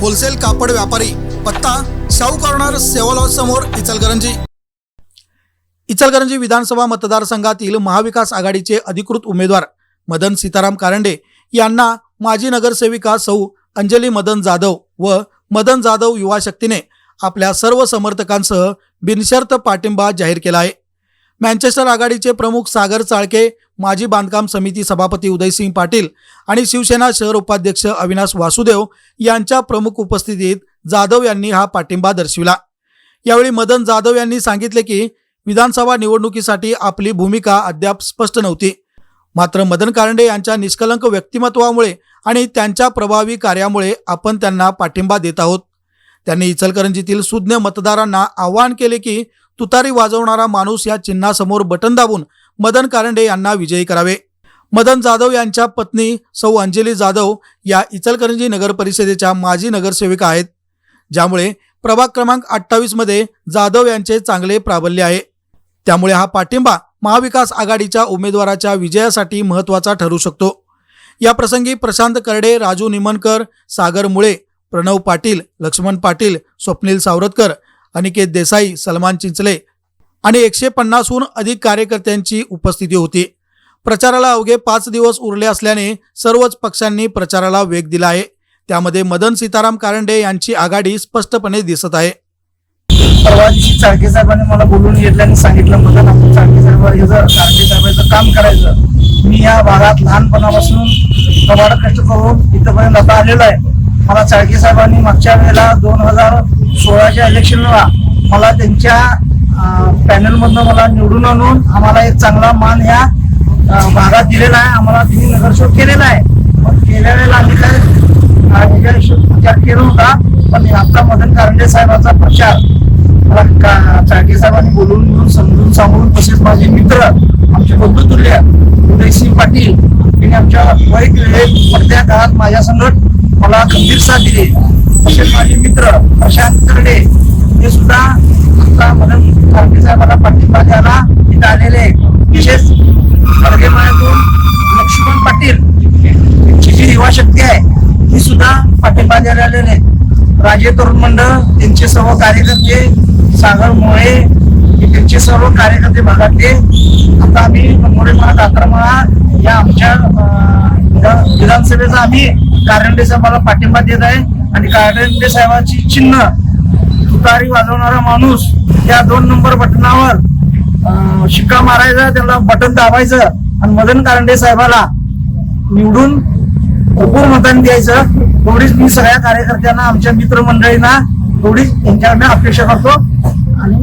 Wholesale कापड व्यापारी पत्ता शाहू कॉर्नर सेवा समोर इचलकरंजी. इचलकरंजी विधानसभा मतदारसंघातील महाविकास आघाडीचे अधिकृत उमेदवार मदन सीताराम कारंडे यांना माजी नगरसेविका सौ अंजली मदन जाधव व मदन जाधव युवा शक्तीने आपल्या सर्व समर्थकांसह बिनशर्त पाठिंबा जाहीर केला आहे. मँचेस्टर आघाडीचे प्रमुख सागर चाळके माजी बांधकाम समिती सभापती उदयसिंग पाटील आणि शिवसेना शहर उपाध्यक्ष अविनाश वासुदेव यांच्या प्रमुख उपस्थितीत जाधव यांनी हा पाठिंबा दर्शविला. यावेळी मदन जाधव यांनी सांगितले की विधानसभा निवडणुकीसाठी आपली भूमिका अद्याप स्पष्ट नव्हती. मात्र मदन कारंडे यांच्या निष्कलंक व्यक्तिमत्वामुळे आणि त्यांच्या प्रभावी कार्यामुळे आपण त्यांना पाठिंबा देत आहोत. त्यांनी इचलकरंजीतील सुज्ञ मतदारांना आवाहन केले की तुतारी वाजवणारा माणूस या चिन्हासमोर बटन दाबून मदन कारंडे यांना विजयी करावे. मदन जाधव यांच्या पत्नी सौ अंजली जाधव या इचलकरंजी नगर परिषदेच्या माजी नगरसेविका आहेत. ज्यामुळे प्रभाग क्रमांक अठ्ठावीसमध्ये जाधव यांचे चांगले प्राबल्य आहे. त्यामुळे हा पाठिंबा महाविकास आघाडीच्या उमेदवाराच्या विजयासाठी महत्त्वाचा ठरू शकतो. या प्रसंगी प्रशांत करडे राजू निमनकर सागर मुळे प्रणव पाटील लक्ष्मण पाटील स्वप्नील सावरतकर अनिकेत देसाई सलमान चिंचले आणि एकशे पन्नासहून अधिक कार्यकर्त्यांची उपस्थिती होती. प्रचाराला अवघे पाच दिवस उरले असल्याने सर्वच पक्षांनी प्रचाराला वेग दिला आहे. त्यामध्ये मदन सीताराम कारंडे यांची आघाडी स्पष्टपणे दिसत आहे. परवा दिवशी चाळके साहेबांनी मला बोलून घेतलं आणि सांगितलं मदन आपण चाळके साहेब याचं चाळके काम करायचं मी या भागात लहानपणापासून कबाड कष्ट करून इथपर्यंत आता आलेलो आहे. मला चाळके साहेबांनी मागच्या वेळेला दोन हजार सोळाच्या इलेक्शनला मला त्यांच्या पॅनलमधनं मला निवडून आणून आम्हाला एक चांगला मान ह्या भागात दिलेला आहे. आम्हाला तिने नगरसेवक केलेला आहे. पण गेल्या वेळेला आम्ही काय विचार केला होता पण आता मदन कारंडे साहेबांचा प्रचार मला का- चाळके साहेबांनी बोलून घेऊन समजून सांगून तसेच माझे मित्र आमचे बंधू तुल्य उदयसिंह पाटील यांनी आमच्या वाईट वेळेत पडत्या काळात माझ्या संगत मला खंबीर साथ दिली. तसेच माझे मित्र प्रशांत तरडे हे सुद्धा आता मदन कारंडे साहेबांना पाठिंबा द्यायला इथं आलेले आहेत. विशेष खडगेमाळ्यातून लक्ष्मण पाटील यांची जी युवा शक्ती आहे ती सुद्धा पाठिंबा द्यायला आलेले आहेत. राजे तरुण मंडळ त्यांचे सर्व कार्यकर्ते सागर मोळे त्यांचे सर्व कार्यकर्ते भागातले आता आम्ही मोरेमाळा कात्रमाळा या आमच्या विधानसभेचा आम्ही कारंडे साहेबाला पाठिंबा देत आहे आणि कारंडे साहेबाची चिन्ह तुतारी वाजवणारा माणूस या दोन नंबर बटनावर अं, शिक्का मारायचा त्याला बटन दाबायचं आणि मदन कारंडे साहेबाला निवडून भरपूर मतांनी द्यायचं. तेवढीच मी सगळ्या कार्यकर्त्यांना आमच्या मित्रमंडळींना तेवढीच त्यांच्याकडनं अपेक्षा करतो. आणि